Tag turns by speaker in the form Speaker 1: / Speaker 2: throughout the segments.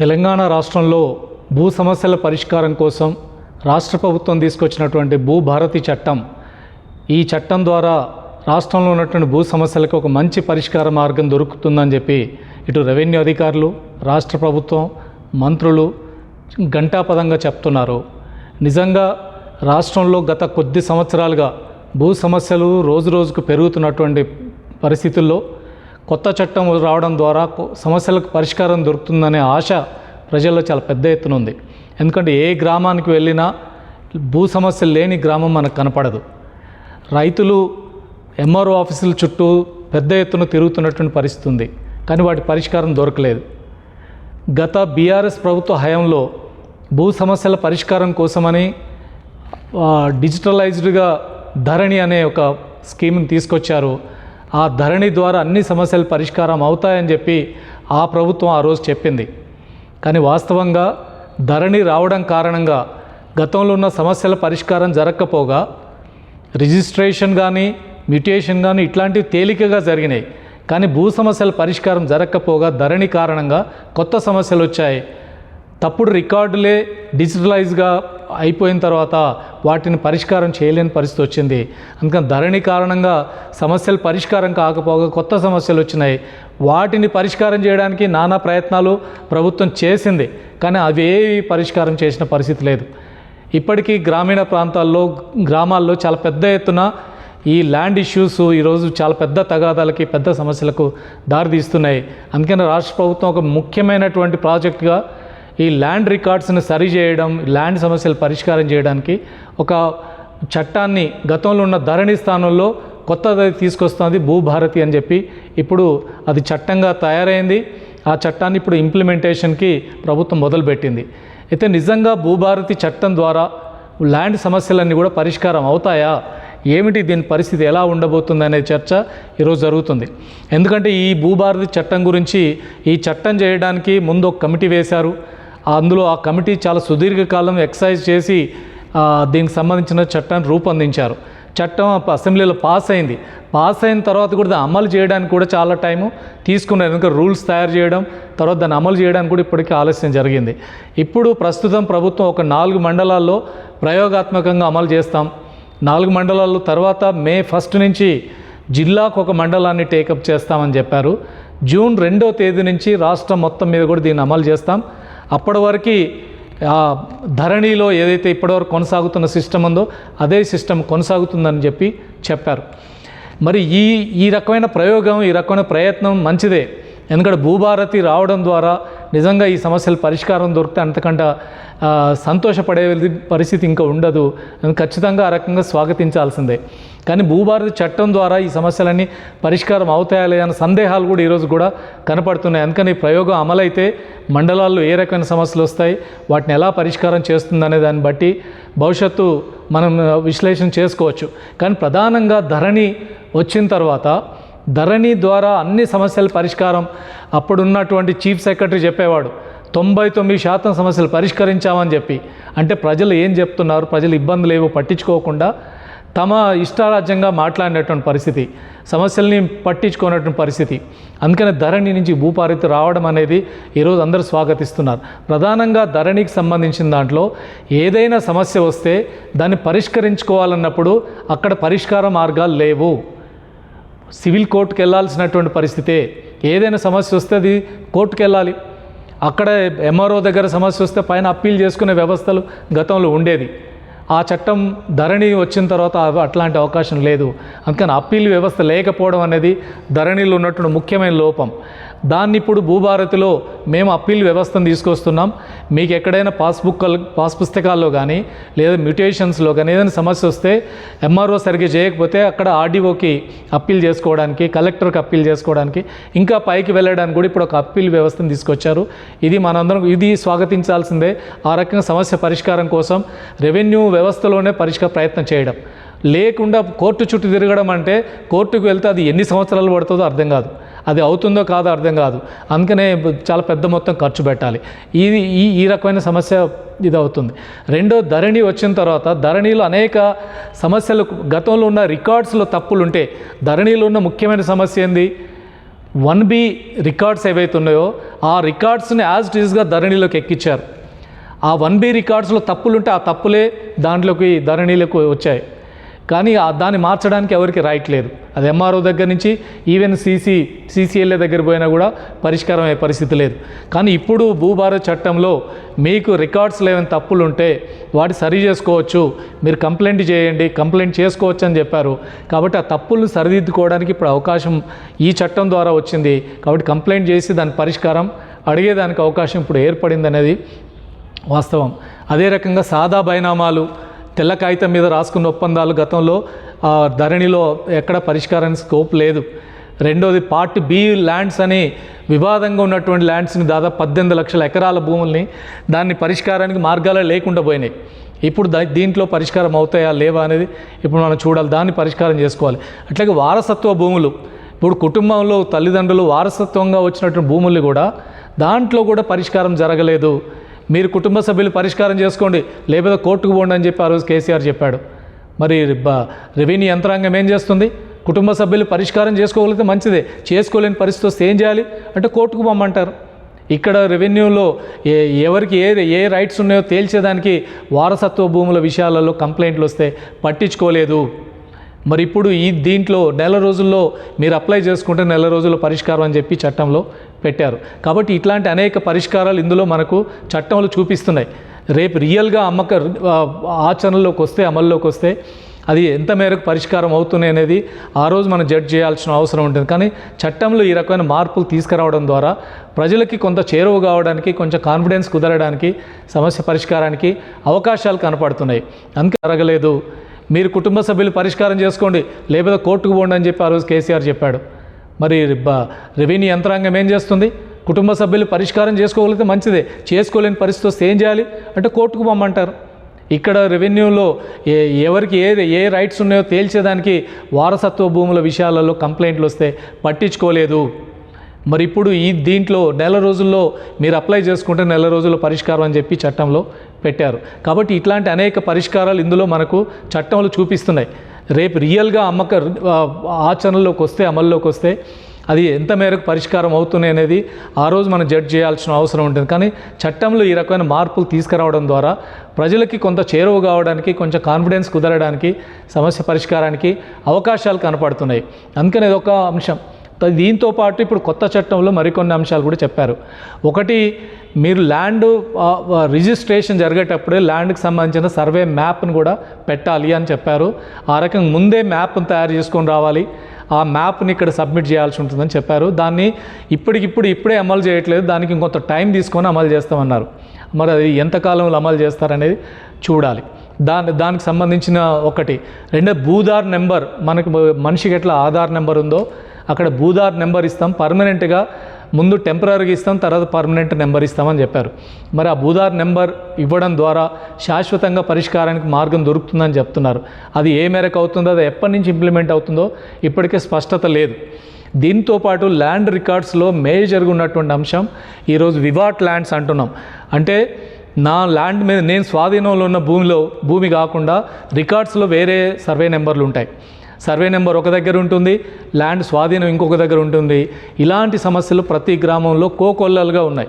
Speaker 1: తెలంగాణ రాష్ట్రంలో భూ సమస్యల పరిష్కారం కోసం రాష్ట్ర ప్రభుత్వం తీసుకొచ్చినటువంటి భూభారతి చట్టం ఈ చట్టం ద్వారా రాష్ట్రంలో ఉన్నటువంటి భూ సమస్యలకు ఒక మంచి పరిష్కార మార్గం దొరుకుతుందని చెప్పి ఇటు రెవెన్యూ అధికారులు రాష్ట్ర ప్రభుత్వం మంత్రులు గంటాపదంగా చెప్తున్నారు. నిజంగా రాష్ట్రంలో గత కొద్ది సంవత్సరాలుగా భూ సమస్యలు రోజు రోజుకు పెరుగుతున్నటువంటి పరిస్థితుల్లో కొత్త చట్టం రావడం ద్వారా సమస్యలకు పరిష్కారం దొరుకుతుందనే ఆశ ప్రజల్లో చాలా పెద్ద ఎత్తున ఉంది. ఎందుకంటే ఏ గ్రామానికి వెళ్ళినా భూ సమస్యలు లేని గ్రామం మనకు కనపడదు. రైతులు ఎంఆర్ఓ ఆఫీసుల చుట్టూ పెద్ద ఎత్తున తిరుగుతున్నటువంటి పరిస్థితి ఉంది. కానీ వాటి పరిష్కారం దొరకలేదు. గత బీఆర్ఎస్ ప్రభుత్వ హయాంలో భూ సమస్యల పరిష్కారం కోసమని డిజిటలైజ్డ్గా ధరణి అనే ఒక స్కీమ్ని తీసుకొచ్చారు ఆ ధరణి ద్వారా అన్ని సమస్యలు పరిష్కారం అవుతాయని చెప్పి ఆ ప్రభుత్వం ఆ రోజు చెప్పింది. కానీ వాస్తవంగా ధరణి రావడం కారణంగా గతంలో ఉన్న సమస్యల పరిష్కారం జరగకపోగా రిజిస్ట్రేషన్ కానీ మ్యూటేషన్ కానీ ఇట్లాంటివి తేలికగా జరిగినాయి. కానీ భూ సమస్యల పరిష్కారం జరగకపోగా ధరణి కారణంగా కొత్త సమస్యలు వచ్చాయి. తప్పుడు రికార్డులే డిజిటలైజ్గా అయిపోయిన తర్వాత వాటిని పరిష్కారం చేయలేని పరిస్థితి వచ్చింది. అందుకని ధరణి కారణంగా సమస్యలు పరిష్కారం కాకపోగా కొత్త సమస్యలు వచ్చినాయి. వాటిని పరిష్కారం చేయడానికి నానా ప్రయత్నాలు ప్రభుత్వం చేసింది. కానీ అవి ఏవి పరిష్కారం చేసిన పరిస్థితి లేదు. ఇప్పటికీ గ్రామీణ ప్రాంతాల్లో గ్రామాల్లో చాలా పెద్ద ఎత్తున ఈ ల్యాండ్ ఇష్యూస్ ఈరోజు చాలా పెద్ద తగాదాలకి పెద్ద సమస్యలకు దారితీస్తున్నాయి. అందుకని రాష్ట్ర ప్రభుత్వం ఒక ముఖ్యమైనటువంటి ప్రాజెక్టుగా ఈ ల్యాండ్ రికార్డ్స్ని సరి చేయడం ల్యాండ్ సమస్యలు పరిష్కారం చేయడానికి ఒక చట్టాన్ని గతంలో ఉన్న ధరణి స్థానంలో కొత్తది తీసుకొస్తుంది భూభారతి అని చెప్పి ఇప్పుడు అది చట్టంగా తయారైంది. ఆ చట్టాన్ని ఇప్పుడు ఇంప్లిమెంటేషన్కి ప్రభుత్వం మొదలుపెట్టింది. అయితే నిజంగా భూభారతి చట్టం ద్వారా ల్యాండ్ సమస్యలన్నీ కూడా పరిష్కారం అవుతాయా? ఏమిటి దీని పరిస్థితి? ఎలా ఉండబోతుంది అనే చర్చ ఈరోజు జరుగుతుంది. ఎందుకంటే ఈ భూభారతి చట్టం గురించి ఈ చట్టం చేయడానికి ముందు ఒక కమిటీ వేశారు. అందులో ఆ కమిటీ చాలా సుదీర్ఘకాలం ఎక్సైజ్ చేసి దీనికి సంబంధించిన చట్టాన్ని రూపొందించారు. చట్టం అసెంబ్లీలో పాస్ అయింది. పాస్ అయిన తర్వాత కూడా దాన్ని అమలు చేయడానికి కూడా చాలా టైము తీసుకున్నారు. ఎందుకంటే రూల్స్ తయారు చేయడం తర్వాత దాన్ని అమలు చేయడానికి కూడా ఇప్పటికీ ఆలస్యం జరిగింది. ఇప్పుడు ప్రస్తుతం ప్రభుత్వం ఒక నాలుగు మండలాల్లో ప్రయోగాత్మకంగా అమలు చేస్తాం. నాలుగు మండలాల్లో తర్వాత మే ఫస్ట్ నుంచి జిల్లాకు ఒక మండలాన్ని టేకప్ చేస్తామని చెప్పారు. జూన్ రెండో తేదీ నుంచి రాష్ట్రం మొత్తం మీద కూడా దీన్ని అమలు చేస్తాం. అప్పటి వరకు ఆ ధరణిలో ఏదైతే ఇప్పటివరకు కొనసాగుతున్న సిస్టమ్ ఉందో అదే సిస్టమ్ కొనసాగుతుందని చెప్పి చెప్పారు. మరి ఈ ఈ రకమైన ప్రయోగం ఈ రకమైన ప్రయత్నం మంచిదే. ఎందుకంటే భూభారతి రావడం ద్వారా నిజంగా ఈ సమస్యల పరిష్కారం దొరికితే అంతకంటే సంతోషపడే పరిస్థితి ఇంకా ఉండదు. ఖచ్చితంగా ఆ రకంగా స్వాగతించాల్సిందే. కానీ భూభారతి చట్టం ద్వారా ఈ సమస్యలన్నీ పరిష్కారం అవుతాయా లేదన్న సందేహాలు కూడా ఈరోజు కూడా కనపడుతున్నాయి. అందుకని ప్రయోగం అమలైతే మండలాల్లో ఏ రకమైన సమస్యలు వస్తాయి వాటిని ఎలా పరిష్కారం చేస్తుందనే దాన్ని బట్టి భవిష్యత్తు మనం విశ్లేషణ చేసుకోవచ్చు. కానీ ప్రధానంగా ధరణి వచ్చిన తర్వాత ధరణి ద్వారా అన్ని సమస్యల పరిష్కారం అప్పుడున్నటువంటి చీఫ్ సెక్రటరీ చెప్పేవాడు తొంభై తొమ్మిది శాతం సమస్యలు పరిష్కరించామని చెప్పి. అంటే ప్రజలు ఏం చెప్తున్నారు? ప్రజలు ఇబ్బందులు ఏవో పట్టించుకోకుండా తమ ఇష్టారాజ్యంగా మాట్లాడినటువంటి పరిస్థితి సమస్యల్ని పట్టించుకున్నటువంటి పరిస్థితి. అందుకని ధరణి నుంచి భూపారిత రావడం అనేది ఈరోజు అందరూ స్వాగతిస్తున్నారు. ప్రధానంగా ధరణికి సంబంధించిన దాంట్లో ఏదైనా సమస్య వస్తే దాన్ని పరిష్కరించుకోవాలన్నప్పుడు అక్కడ పరిష్కార మార్గాలు లేవు. సివిల్ కోర్టుకు వెళ్ళాల్సినటువంటి పరిస్థితే ఏదైనా సమస్య వస్తే అది కోర్టుకు వెళ్ళాలి అక్కడ ఎంఆర్ఓ దగ్గర సమస్య వస్తే పైన అప్పీల్ చేసుకునే వ్యవస్థలు గతంలో ఉండేది. ఆ చట్టం ధరణి వచ్చిన తర్వాత అట్లాంటి అవకాశం లేదు. అందుకని అప్పీల్ వ్యవస్థ లేకపోవడం అనేది ధరణిలో ఉన్నటువంటి ముఖ్యమైన లోపం. దాన్ని ఇప్పుడు భూభారతిలో మేము అప్పీల్ వ్యవస్థను తీసుకొస్తున్నాం. మీకు ఎక్కడైనా పాస్బుక్ పాస్ పుస్తకాల్లో కానీ లేదా మ్యూటేషన్స్లో కానీ ఏదైనా సమస్య వస్తే ఎంఆర్ఓ సరిగ్గా చేయకపోతే అక్కడ ఆర్డీఓకి అప్పీల్ చేసుకోవడానికి కలెక్టర్కి అప్పీల్ చేసుకోవడానికి ఇంకా పైకి వెళ్ళడానికి కూడా ఇప్పుడు ఒక అప్పీల్ వ్యవస్థను తీసుకొచ్చారు. ఇది మనందరం ఇది స్వాగతించాల్సిందే. ఆ రకంగా సమస్య పరిష్కారం కోసం రెవెన్యూ వ్యవస్థలోనే పరిష్కార ప్రయత్నం చేయడం. లేకుండా కోర్టు చుట్టూ తిరగడం అంటే కోర్టుకు వెళ్తే అది ఎన్ని సంవత్సరాలు పడుతుందో అర్థం కాదు. అది అవుతుందో కాదో అర్థం కాదు. అందుకనే చాలా పెద్ద మొత్తం ఖర్చు పెట్టాలి. ఇది ఈ ఈ రకమైన సమస్య ఇది అవుతుంది రెండో ధరణి వచ్చిన తర్వాత ధరణిలో అనేక సమస్యలు గతంలో ఉన్న రికార్డ్స్లో తప్పులు ఉంటే ధరణిలో ఉన్న ముఖ్యమైన సమస్య ఏంది? వన్ బి రికార్డ్స్ ఏవైతే ఉన్నాయో ఆ రికార్డ్స్ని యాజ్ ఇట్ ఈస్గా ధరణిలోకి ఎక్కించారు ఆ వన్ బి రికార్డ్స్లో తప్పులుంటే ఆ తప్పులే దాంట్లోకి ధరణిలోకి వచ్చాయి. కానీ ఆ దాన్ని మార్చడానికి ఎవరికి రైట్ లేదు. అది ఎంఆర్ఓ దగ్గర నుంచి ఈవెన్ సీసీ సీసీఎల్ఏ దగ్గర పోయినా కూడా పరిష్కారం అయ్యే పరిస్థితి లేదు. కానీ ఇప్పుడు భూభారత్ చట్టంలో మీకు రికార్డ్స్ లేవని తప్పులు ఉంటే వాటి సరి చేసుకోవచ్చు. మీరు కంప్లైంట్ చేయండి కంప్లైంట్ చేసుకోవచ్చు అని చెప్పారు. కాబట్టి ఆ తప్పులను సరిదిద్దుకోవడానికి ఇప్పుడు అవకాశం ఈ చట్టం ద్వారా వచ్చింది. కాబట్టి కంప్లైంట్ చేసి దాని పరిష్కారం అడిగేదానికి అవకాశం ఇప్పుడు ఏర్పడింది అనేది వాస్తవం. అదే రకంగా సాదా బైనామాలు తెల్ల కాగితం మీద రాసుకున్న ఒప్పందాలు గతంలో ఆ, ధరణిలో ఎక్కడ పరిష్కారానికి స్కోప్ లేదు. రెండోది పార్ట్ బి ల్యాండ్స్ అని వివాదంగా ఉన్నటువంటి ల్యాండ్స్ని దాదాపు పద్దెనిమిది లక్షల ఎకరాల భూముల్ని దాన్ని పరిష్కారానికి మార్గాలే లేకుండా పోయినాయి. ఇప్పుడు దీంట్లో పరిష్కారం అవుతాయా లేవా అనేది ఇప్పుడు మనం చూడాలి. దాన్ని పరిష్కారం చేసుకోవాలి. అట్లాగే వారసత్వ భూములు ఇప్పుడు కుటుంబంలో తల్లిదండ్రులు వారసత్వంగా వచ్చినటువంటి భూముల్ని కూడా దాంట్లో కూడా పరిష్కారం జరగలేదు. మీరు కుటుంబ సభ్యులు పరిష్కారం చేసుకోండి లేకపోతే కోర్టుకు పోండి అని చెప్పి ఆ రోజు కేసీఆర్ చెప్పాడు. మరి బ- రెవెన్యూ యంత్రాంగం ఏం చేస్తుంది? కుటుంబ సభ్యులు పరిష్కారం చేసుకోగలిగితే మంచిదే. చేసుకోలేని పరిస్థితి వస్తే ఏం చేయాలి? అంటే కోర్టుకు పొమ్మంటారు ఇక్కడ రెవెన్యూలో ఏ ఎవరికి ఏ ఏ రైట్స్ ఉన్నాయో తేల్చేదానికి వారసత్వ భూముల విషయాలలో కంప్లైంట్లు వస్తే పట్టించుకోలేదు. మరి ఇప్పుడు ఈ దీంట్లో నెల రోజుల్లో మీరు అప్లై చేసుకుంటే నెల రోజుల్లో పరిష్కారం అని చెప్పి చట్టంలో పెట్టారు. కాబట్టి ఇట్లాంటి అనేక పరిష్కారాలు ఇందులో మనకు చట్టంలో చూపిస్తున్నాయి. రేపు రియల్గా అమ్మక ఆచరణలోకి వస్తే అమల్లోకి వస్తే అది ఎంత మేరకు పరిష్కారం అవుతుంది అనేది ఆ రోజు మనం జడ్జ్ చేయాల్సిన అవసరం ఉంటుంది. కానీ చట్టంలో ఈ రకమైన మార్పులు తీసుకురావడం ద్వారా ప్రజలకి కొంత చేరువ కావడానికి కొంచెం కాన్ఫిడెన్స్ కుదరడానికి సమస్య పరిష్కారానికి అవకాశాలు కనపడుతున్నాయి. అందుకే జరగలేదు మీరు కుటుంబ సభ్యులు పరిష్కారం చేసుకోండి లేకపోతే కోర్టుకు పోండి అని చెప్పి ఆ రోజు కేసీఆర్ చెప్పాడు. మరి బ- రెవెన్యూ యంత్రాంగం ఏం చేస్తుంది? కుటుంబ సభ్యులు పరిష్కారం చేసుకోగలిగితే మంచిదే. చేసుకోలేని పరిస్థితి వస్తే ఏం చేయాలి? అంటే కోర్టుకు పొమ్మంటారు ఇక్కడ రెవెన్యూలో ఏ ఎవరికి ఏ ఏ రైట్స్ ఉన్నాయో తేల్చేదానికి వారసత్వ భూముల విషయాలలో కంప్లైంట్లు వస్తే పట్టించుకోలేదు. మరి ఇప్పుడు ఈ దీంట్లో నెల రోజుల్లో మీరు అప్లై చేసుకుంటే నెల రోజుల్లో పరిష్కారం అని చెప్పి చట్టంలో పెట్టారు. కాబట్టి ఇట్లాంటి అనేక పరిష్కారాలు ఇందులో మనకు చట్టంలో చూపిస్తున్నాయి. రేపు రియల్గా అమ్మక ఆచరణలోకి వస్తే అమల్లోకి వస్తే అది ఎంత మేరకు పరిష్కారం అవుతుంది అనేది ఆ రోజు మనం జడ్జ్ చేయాల్సిన అవసరం ఉంటుంది. కానీ చట్టంలో ఈ రకమైన మార్పులు తీసుకురావడం ద్వారా ప్రజలకి కొంత చేరువ కావడానికి కొంచెం కాన్ఫిడెన్స్ కుదరడానికి సమస్య పరిష్కారానికి అవకాశాలు కనపడుతున్నాయి. అందుకని ఒక అంశం. దీంతో పాటు ఇప్పుడు కొత్త చట్టంలో మరికొన్ని అంశాలు కూడా చెప్పారు. ఒకటి మీరు ల్యాండ్ రిజిస్ట్రేషన్ జరిగేటప్పుడే ల్యాండ్కి సంబంధించిన సర్వే మ్యాప్ను కూడా పెట్టాలి అని చెప్పారు. ఆ రకంగా ముందే మ్యాప్ను తయారు చేసుకొని రావాలి. ఆ మ్యాప్ని ఇక్కడ సబ్మిట్ చేయాల్సి ఉంటుందని చెప్పారు. దాన్ని ఇప్పటికిప్పుడు ఇప్పుడే అమలు చేయట్లేదు. దానికి ఇంకొంత టైం తీసుకొని అమలు చేస్తామన్నారు. మరి అది ఎంతకాలంలో అమలు చేస్తారనేది చూడాలి. దాని దానికి సంబంధించిన ఒకటి రెండో భూదార్ నెంబర్ మనకి మనిషికి ఎట్లా ఆధార్ నెంబర్ ఉందో అక్కడ భూదార్ నెంబర్ ఇస్తాం. పర్మనెంట్గా ముందు టెంపరీగా ఇస్తాం తర్వాత పర్మనెంట్ నెంబర్ ఇస్తామని చెప్పారు. మరి ఆ భూదార్ నెంబర్ ఇవ్వడం ద్వారా శాశ్వతంగా పరిష్కారానికి మార్గం దొరుకుతుందని చెప్తున్నారు. అది ఏ మేరకు అవుతుందో అది ఎప్పటి నుంచి ఇంప్లిమెంట్ అవుతుందో ఇప్పటికే స్పష్టత లేదు. దీంతో పాటు ల్యాండ్ రికార్డ్స్లో మేజర్గా ఉన్నటువంటి అంశం ఈరోజు వివాట్ ల్యాండ్స్ అంటున్నాం. అంటే నా ల్యాండ్ మీద నేను స్వాధీనంలో ఉన్న భూమిలో భూమి కాకుండా రికార్డ్స్లో వేరే సర్వే నెంబర్లు ఉంటాయి. సర్వే నెంబర్ ఒక దగ్గర ఉంటుంది ల్యాండ్ స్వాధీనం ఇంకొక దగ్గర ఉంటుంది. ఇలాంటి సమస్యలు ప్రతి గ్రామంలో కోకొల్లలుగా ఉన్నాయి.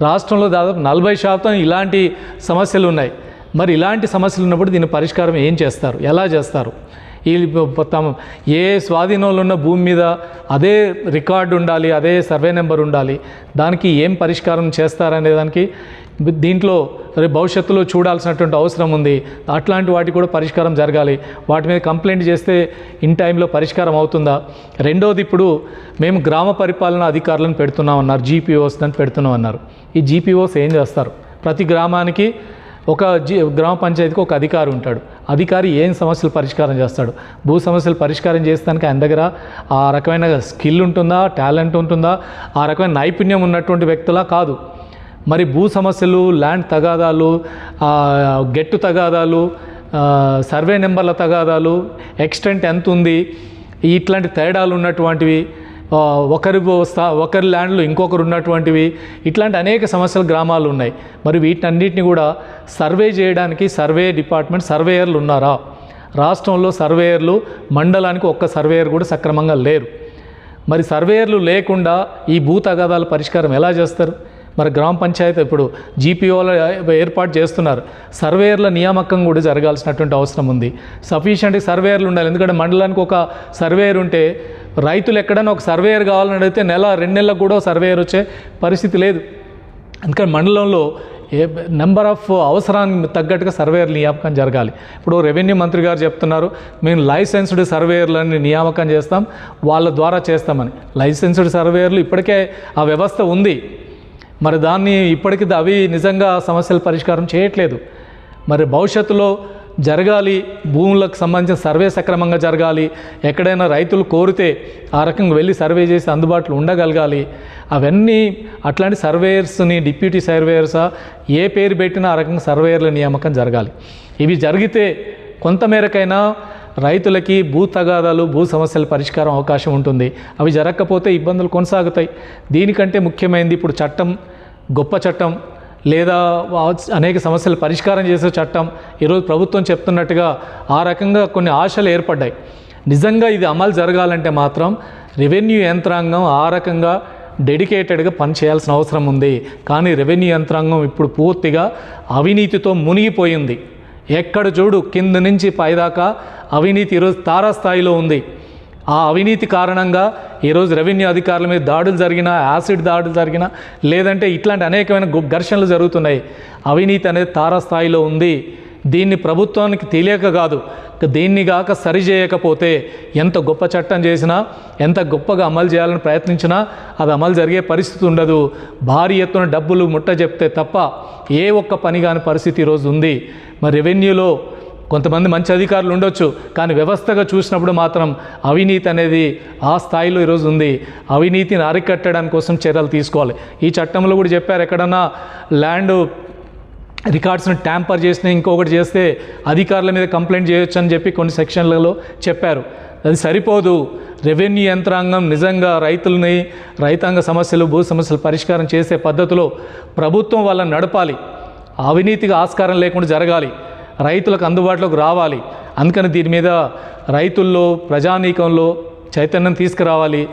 Speaker 1: రాష్ట్రంలో దాదాపు నలభై శాతం ఇలాంటి సమస్యలు ఉన్నాయి. మరి ఇలాంటి సమస్యలు ఉన్నప్పుడు దీని పరిష్కారం ఏం చేస్తారు? ఎలా చేస్తారు? ఈ తమ ఏ స్వాధీనంలో ఉన్న భూమి మీద అదే రికార్డు ఉండాలి అదే సర్వే నెంబర్ ఉండాలి దానికి ఏం పరిష్కారం చేస్తారనే దానికి దీంట్లో రేపు భవిష్యత్తులో చూడాల్సినటువంటి అవసరం ఉంది. అట్లాంటి వాటికి కూడా పరిష్కారం జరగాలి. వాటి మీద కంప్లైంట్ చేస్తే ఇన్ టైంలో పరిష్కారం అవుతుందా? రెండోది ఇప్పుడు మేము గ్రామ పరిపాలన అధికారులను పెడుతున్నాం అన్నారు. జీపీఓస్ అని పెడుతున్నాం అన్నారు. ఈ జీపీఓస్ ఏం చేస్తారు? ప్రతి గ్రామానికి ఒక జీ గ్రామ పంచాయతీకి ఒక అధికారి ఉంటాడు. అధికారి ఏం సమస్యలు పరిష్కారం చేస్తాడు? భూ సమస్యలు పరిష్కారం చేస్తానికి ఆయన దగ్గర ఆ రకమైన స్కిల్ ఉంటుందా? టాలెంట్ ఉంటుందా? ఆ రకమైన నైపుణ్యం ఉన్నటువంటి వ్యక్తులా కాదు. మరి భూ సమస్యలు ల్యాండ్ తగాదాలు గెట్టు తగాదాలు సర్వే నెంబర్ల తగాదాలు ఎక్స్టెంట్ ఎంత ఉంది ఇట్లాంటి తేడాలు ఉన్నటువంటివి ఒకరి స్థా ఒకరి ల్యాండ్లు ఇంకొకరు ఉన్నటువంటివి ఇట్లాంటి అనేక సమస్యలు గ్రామాలు ఉన్నాయి. మరి వీటన్నిటిని కూడా సర్వే చేయడానికి సర్వే డిపార్ట్మెంట్ సర్వేయర్లు ఉన్నారా? రాష్ట్రంలో సర్వేయర్లు మండలానికి ఒక్క సర్వేయర్ కూడా సక్రమంగా లేరు. మరి సర్వేయర్లు లేకుండా ఈ భూ తగాదాల పరిష్కారం ఎలా చేస్తారు? మరి గ్రామ పంచాయతీ ఇప్పుడు జీపీఓల ఏర్పాటు చేస్తున్నారు. సర్వేయర్ల నియామకం కూడా జరగాల్సినటువంటి అవసరం ఉంది. సఫిషియంట్ సర్వేయర్లు ఉండాలి. ఎందుకంటే మండలానికి ఒక సర్వేయర్ ఉంటే రైతులు ఎక్కడైనా ఒక సర్వేయర్ కావాలని అడిగితే నెల రెండు నెలలకు కూడా సర్వేయర్ వచ్చే పరిస్థితి లేదు. అందుకని మండలంలో ఏ నెంబర్ ఆఫ్ అవసరానికి తగ్గట్టుగా సర్వేయర్ నియామకం జరగాలి. ఇప్పుడు రెవెన్యూ మంత్రి గారు చెప్తున్నారు మేము లైసెన్స్డ్ సర్వేయర్లని నియామకం చేస్తాం వాళ్ళ ద్వారా చేస్తామని. లైసెన్స్డ్ సర్వేయర్లు ఇప్పటికే ఆ వ్యవస్థ ఉంది. మరి దాన్ని ఇప్పటికి అవి నిజంగా సమస్యల పరిష్కారం చేయట్లేదు. మరి భవిష్యత్తులో జరగాలి భూములకు సంబంధించిన సర్వే సక్రమంగా జరగాలి ఎక్కడైనా రైతులు కోరితే ఆ రకంగా వెళ్ళి సర్వే చేసి అందుబాటులో ఉండగలగాలి. అవన్నీ అట్లాంటి సర్వేయర్స్ని డిప్యూటీ సర్వేయర్సా ఏ పేరు పెట్టినా ఆ రకంగా సర్వేయర్ల నియామకం జరగాలి. ఇవి జరిగితే కొంతమేరకైనా రైతులకి భూ తగాదాలు భూ సమస్యల పరిష్కారం అవకాశం ఉంటుంది. అవి జరగకపోతే ఇబ్బందులు కొనసాగుతాయి. దీనికంటే ముఖ్యమైనది ఇప్పుడు చట్టం గొప్ప చట్టం లేదా అనేక సమస్యలు పరిష్కారం చేసే చట్టం. ఈరోజు ప్రభుత్వం చెప్తున్నట్టుగా ఆ రకంగా కొన్ని ఆశలు ఏర్పడ్డాయి. నిజంగా ఇది అమలు జరగాలంటే మాత్రం రెవెన్యూ యంత్రాంగం ఆ రకంగా డెడికేటెడ్గా పనిచేయాల్సిన అవసరం ఉంది. కానీ రెవెన్యూ యంత్రాంగం ఇప్పుడు పూర్తిగా అవినీతితో మునిగిపోయింది. ఎక్కడ చూడు కింద నుంచి పైదాకా అవినీతి ఈరోజు తారాస్థాయిలో ఉంది. ఆ అవినీతి కారణంగా ఈరోజు రెవెన్యూ అధికారుల మీద దాడులు జరిగినా యాసిడ్ దాడులు జరిగినా లేదంటే ఇట్లాంటి అనేకమైన ఘర్షణలు జరుగుతున్నాయి. అవినీతి అనేది తారస్థాయిలో ఉంది. దీన్ని ప్రభుత్వానికి తెలియక కాదు దీన్ని కాక సరిచేయకపోతే ఎంత గొప్ప చట్టం చేసినా ఎంత గొప్పగా అమలు చేయాలని ప్రయత్నించినా అది అమలు జరిగే పరిస్థితి ఉండదు. భారీ ఎత్తున డబ్బులు ముట్ట చెప్తే తప్ప ఏ ఒక్క పని కాని పరిస్థితి ఈరోజు ఉంది. మరి రెవెన్యూలో కొంతమంది మంచి అధికారులు ఉండొచ్చు కానీ వ్యవస్థగా చూసినప్పుడు మాత్రం అవినీతి అనేది ఆ స్థాయిలో ఈరోజు ఉంది. అవినీతిని అరికట్టడానికి కోసం చర్యలు తీసుకోవాలి. ఈ చట్టంలో కూడా చెప్పారు ఎక్కడన్నా ల్యాండ్ రికార్డ్స్ని ట్యాంపర్ చేసిన ఇంకొకటి చేస్తే అధికారుల మీద కంప్లైంట్ చేయొచ్చు అని చెప్పి కొన్ని సెక్షన్లలో చెప్పారు. అది సరిపోదు. రెవెన్యూ యంత్రాంగం నిజంగా రైతులని రైతాంగ సమస్యలు భూ సమస్యలు పరిష్కారం చేసే పద్ధతిలో ప్రభుత్వం వాళ్ళని నడపాలి. అవినీతిగా ఆస్కారం లేకుండా జరగాలి. రైతులకు అందుబాటులోకి రావాలి. అందుకని దీని మీద రైతుల్లో ప్రజానీకంలో చైతన్యం తీసుకురావాలి.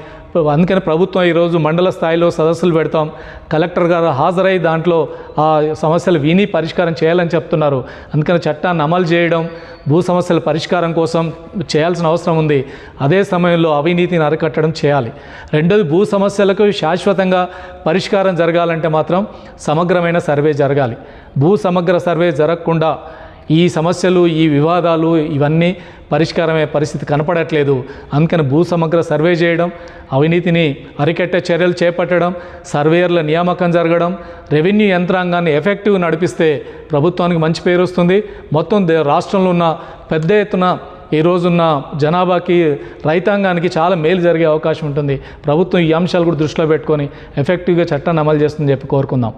Speaker 1: అందుకని ప్రభుత్వం ఈరోజు మండల స్థాయిలో సదస్సులు పెడతాం. కలెక్టర్ గారు హాజరై దాంట్లో ఆ సమస్యలు విని పరిష్కారం చేయాలని చెప్తున్నారు. అందుకని చట్టాన్ని అమలు చేయడం భూ సమస్యల పరిష్కారం కోసం చేయాల్సిన అవసరం ఉంది. అదే సమయంలో అవినీతిని అరికట్టడం చేయాలి. రెండోది భూ సమస్యలకు శాశ్వతంగా పరిష్కారం జరగాలంటే మాత్రం సమగ్రమైన సర్వే జరగాలి. భూ సమగ్ర సర్వే జరగకుండా ఈ సమస్యలు ఈ వివాదాలు ఇవన్నీ పరిష్కారమయ్యే పరిస్థితి కనపడట్లేదు. అందుకని భూ సమగ్ర సర్వే చేయడం అవినీతిని అరికట్టే చర్యలు చేపట్టడం సర్వేయర్ల నియామకం జరగడం రెవెన్యూ యంత్రాంగాన్ని ఎఫెక్టివ్ నడిపిస్తే ప్రభుత్వానికి మంచి పేరు వస్తుంది. మొత్తం దే- రాష్ట్రంలో ఉన్న పెద్ద ఎత్తున ఈ రోజున్న జనాభాకి రైతాంగానికి చాలా మేలు జరిగే అవకాశం ఉంటుంది. ప్రభుత్వం ఈ అంశాలు కూడా దృష్టిలో పెట్టుకొని ఎఫెక్టివ్గా చట్టాన్ని అమలు చేస్తుందని చెప్పి కోరుకుందాం.